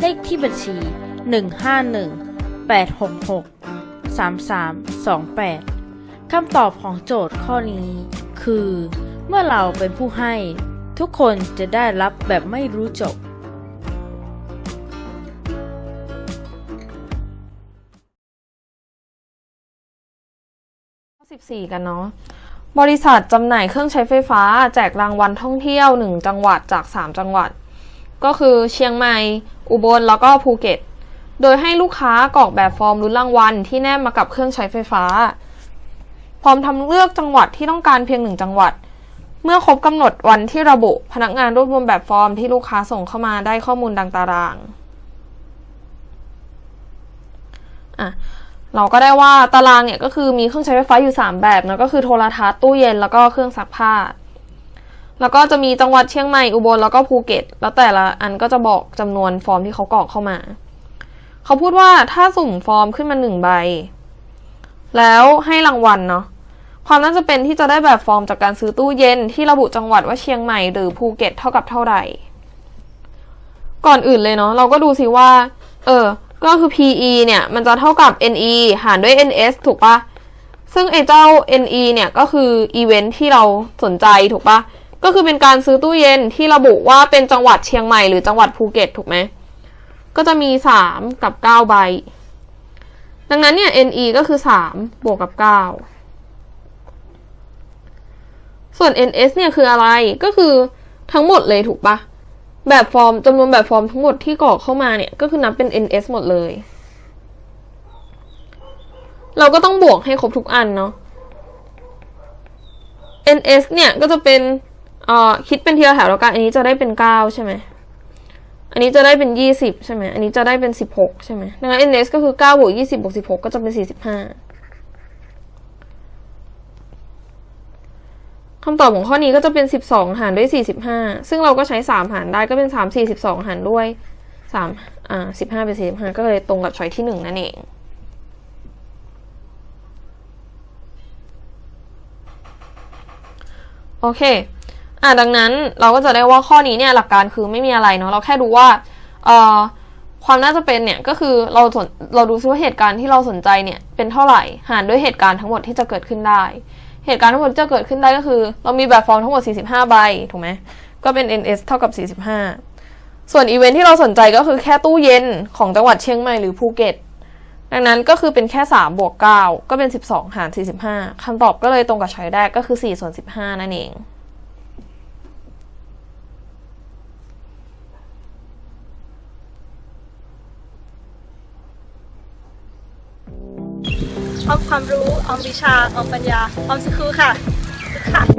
เลขที่บัญชี 151 866 3328 คำตอบของโจทย์ข้อนี้ คือ เมื่อเราเป็นผู้ให้ ทุกคนจะได้รับแบบไม่รู้จบ14 กันเนาะบริษัทจำหน่ายเครื่องใช้ไฟฟ้า แจกรางวัลท่องเที่ยว 1 จังหวัดจาก 3 จังหวัด ก็คือเชียงใหม่ อุบลแล้วก็ภูเก็ต โดยให้ลูกค้ากรอกแบบฟอร์มลุ้นรางวัลที่แนบมากับเครื่องใช้ไฟฟ้า พร้อมทำเลือกจังหวัดที่ต้องการเพียงหนึ่งจังหวัด เมื่อครบกำหนดวันที่ระบุพนักงานรวบรวมแบบฟอร์มที่ลูกค้าส่งเข้ามาได้ข้อมูลดังตารางอะเราก็ได้ว่าตารางเนี่ยก็คือมีเครื่องใช้ไฟฟ้าอยู่ 3 แบบนะก็คือโทรทัศน์ตู้เย็นแล้วก็เครื่องซักผ้า แล้วก็จะมีจังหวัดเชียงใหม่อุบลแล้วก็ภูเก็ต แล้วแต่ละอันก็จะบอกจำนวนฟอร์มที่เขากรอกเข้ามา เขาพูดว่าถ้าสุ่มฟอร์มขึ้นมาหนึ่งใบ แล้วให้รางวัลเนาะความน่าจะเป็นที่จะได้แบบฟอร์มจากการซื้อตู้เย็นที่ระบุจังหวัดว่าเชียงใหม่หรือภูเก็ตเท่ากับเท่าไหร่ ก่อนอื่นเลยเนาะเราก็ดูสิว่า เออ ก็คือ PE เนี่ย มันจะเท่ากับ NE หารด้วย NS ถูกปะซึ่งไอ้เจ้า NE เนี่ยก็คืออีเวนท์ที่เราสนใจถูกปะ ก็คือเป็นการซื้อตู้เย็นที่ระบุว่าเป็นจังหวัดเชียงใหม่หรือจังหวัดภูเก็ตถูกไหมก็จะมี3กับ9ใบ ดังนั้นเนี่ย NE ก็คือ3บวกกับ9ส่วน NS เนี่ยคืออะไรก็คือทั้งหมดเลยถูกปะแบบฟอร์มจำนวนแบบฟอร์มทั้งหมดที่กรอกเข้ามาเนี่ย ก็คือนับเป็น ns หมดเลย เราก็ต้องบวกให้ครบทุกอันเนาะ ns เนี่ยก็จะเป็น เอ่อคิดเป็นทีละแถวแล้วกัน อันนี้จะได้เป็น9ใช่ไหม อันนี้จะได้เป็น20ใช่ไหม อันนี้จะได้เป็น16ใช่ไหมดังนั้น ns ก็คือ9บวก20บวก16ก็จะเป็น45คำตอบของข้อนี้ก็จะเป็น 12 หารด้วย 45 ซึ่งเราก็ใช้ 3 หารได้ก็เป็น 3 4 12 หารด้วย3อ่า15 เป็น 45 ก็เลยตรงกับช้อยที่ 1 นั่นเอง โอเค อะดังนั้นเราก็จะได้ว่าข้อนี้เนี่ยหลักการคือไม่มีอะไรเนาะเราแค่ดูว่าเอ่อความน่าจะเป็นเนี่ยก็คือเราสนเราดูซิว่าเหตุการณ์ที่เราสนใจเนี่ยเป็นเท่าไหร่หารด้วยเหตุการณ์ทั้งหมดที่จะเกิดขึ้นได้ เหตุการณ์ทั้งหมดที่จะเกิดขึ้นได้ก็คือ เรามีแบบฟอร์มทั้งหมด 45 ใบถูกไหมก็เป็น ns เท่ากับ 45 ส่วนอีเวนท์ที่เราสนใจก็คือแค่ตู้เย็นของจังหวัดเชียงใหม่หรือภูเก็ตดังนั้นก็คือเป็นแค่ 3 บวก 9 ก็เป็น 12 หาร 45คำตอบก็เลยตรงกับช้อยแรกก็คือ4ส่วน15 นั่นเอง ออมความรู้ออมวิชาออมปัญญาออมสคูค่ะค่ะ